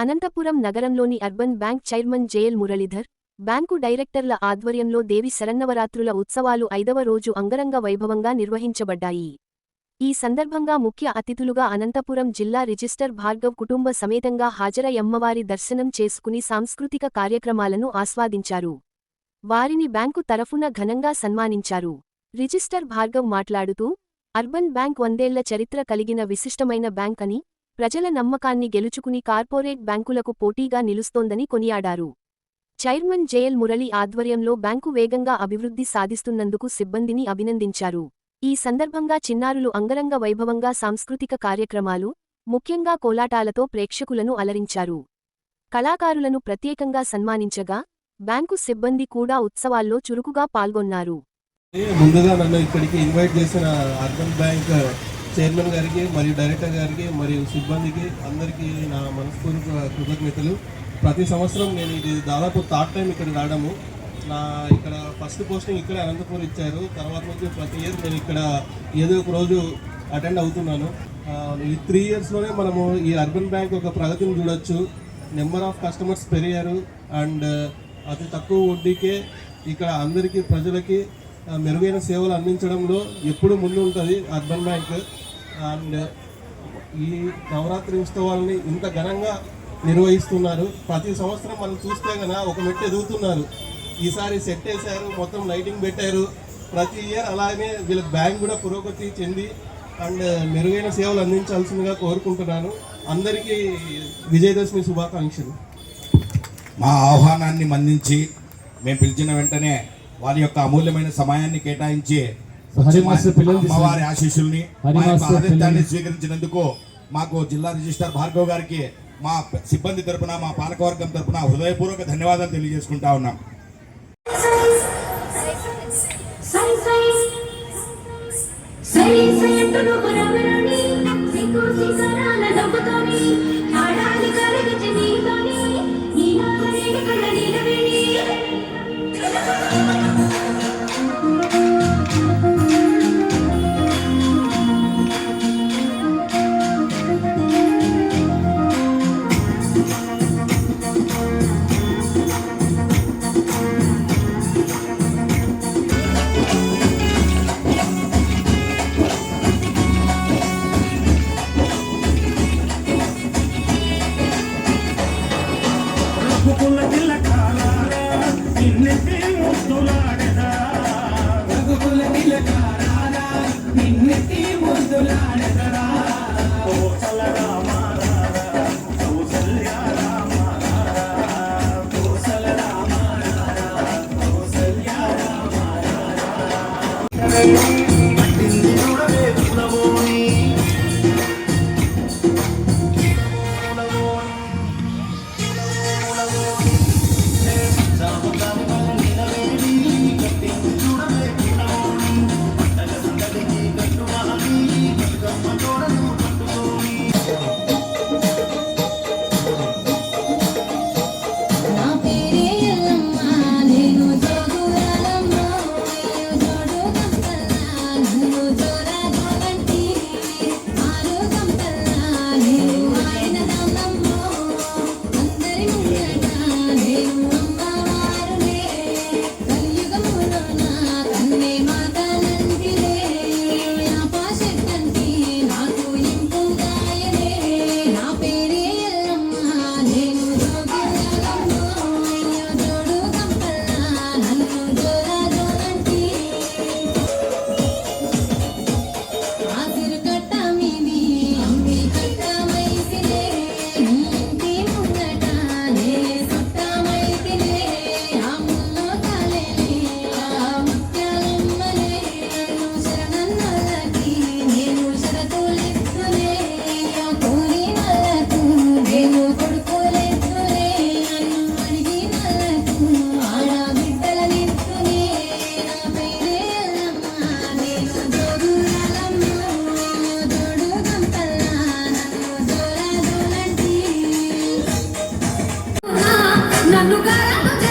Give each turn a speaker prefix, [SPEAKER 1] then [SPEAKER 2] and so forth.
[SPEAKER 1] అనంతపురం నగరంలోని urban bank chairman JL Muralidhar bank డైరెక్టర్ల ఆధ్వర్యంలో దేవి శరన్నవరాత్రుల ఉత్సవాలు ఐదవ రోజు అంగరంగ వైభవంగా నిర్వహించబడ్డాయి. ఈ సందర్భంగా ముఖ్య అతిథులుగా అనంతపురం జిల్లా రిజిస్టర్ భార్గవ్ కుటుంబ సమేతంగా హాజరై అమ్మవారి దర్శనం చేసుకుని సాంస్కృతిక కార్యక్రమాలను ఆస్వాదించారు. వారిని బ్యాంకు తరఫున ఘనంగా సన్మానించారు. రిజిస్టర్ భార్గవ్ మాట్లాడుతూ అర్బన్ బ్యాంక్ వందేళ్ళ చరిత్ర కలిగిన విశిష్టమైన బ్యాంక్ అని ప్రజల నమ్మకాన్ని గెలుచుకుని కార్పొరేట్ బ్యాంకులకు పోటీగా నిలుస్తోందని కొనియాడారు. చైర్మన్ జేఎల్ మురళి ఆధ్వర్యంలో బ్యాంకు వేగంగా అభివృద్ధి సాధిస్తున్నందుకు సిబ్బందిని అభినందించారు. ఈ సందర్భంగా చిన్నారులు అంగరంగ వైభవంగా సాంస్కృతిక కార్యక్రమాలు ముఖ్యంగా కోలాటాలతో ప్రేక్షకులను అలరించారు. కళాకారులను ప్రత్యేకంగా సన్మానించగా బ్యాంకు సిబ్బంది కూడా ఉత్సవాల్లో చురుకుగా పాల్గొన్నారు.
[SPEAKER 2] ముందుగా నన్ను ఇక్కడికి ఇన్వైట్ చేసిన అర్బన్ బ్యాంక్ చైర్మన్ గారికి మరియు డైరెక్టర్ గారికి మరియు సిబ్బందికి అందరికీ నా మనస్ఫూర్తిక కృతజ్ఞతలు. ప్రతి సంవత్సరం నేను ఇది దాదాపు థర్డ్ టైం ఇక్కడ రావడము. నా ఇక్కడ ఫస్ట్ పోస్టింగ్ ఇక్కడ అనంతపూర్ ఇచ్చారు. తర్వాత నుంచి ప్రతి ఇయర్ నేను ఇక్కడ ఏదో ఒక రోజు అటెండ్ అవుతున్నాను. ఈ త్రీ ఇయర్స్లోనే మనము ఈ అర్బన్ బ్యాంక్ ఒక ప్రగతిని చూడొచ్చు. నెంబర్ ఆఫ్ కస్టమర్స్ పెరిగారు. అండ్ అతి తక్కువ వడ్డీకే ఇక్కడ అందరికీ ప్రజలకి మెరుగైన సేవలు అందించడంలో ఎప్పుడు ముందు ఉంటుంది అర్బన్ బ్యాంక్. అండ్ ఈ నవరాత్రి ఉత్సవాలని ఇంత ఘనంగా నిర్వహిస్తున్నారు. ప్రతి సంవత్సరం మనం చూస్తే కనుక ఒక మెట్టు ఎదుగుతున్నారు. ఈసారి సెట్ వేశారు మొత్తం లైటింగ్ పెట్టారు. ప్రతి ఇయర్ అలాగే వీళ్ళ బ్యాంక్ కూడా పురోగతి చెంది అండ్ మెరుగైన సేవలు అందించాల్సిందిగా కోరుకుంటున్నాను. అందరికీ విజయదశమి శుభాకాంక్షలు.
[SPEAKER 3] మా ఆహ్వానాన్ని మన్నించి మేము పిలిచిన వెంటనే వారి యొక్క అమూల్యమైన సమయాన్ని కేటాయించి అమ్మవారి ఆశీస్సుల్ని
[SPEAKER 4] పిల్లలు.
[SPEAKER 3] స్వీకరించినందుకు మాకు జిల్లా రిజిస్టర్ భార్గవ్ గారికి మా సిబ్బంది తరపున మా పాలకవర్గం తరపున హృదయపూర్వక ధన్యవాదాలు తెలియజేసుకుంటా ఉన్నాం
[SPEAKER 5] సై సై
[SPEAKER 4] నిన్నెత్తి ముద్దులాడదా నన్ను గారాలు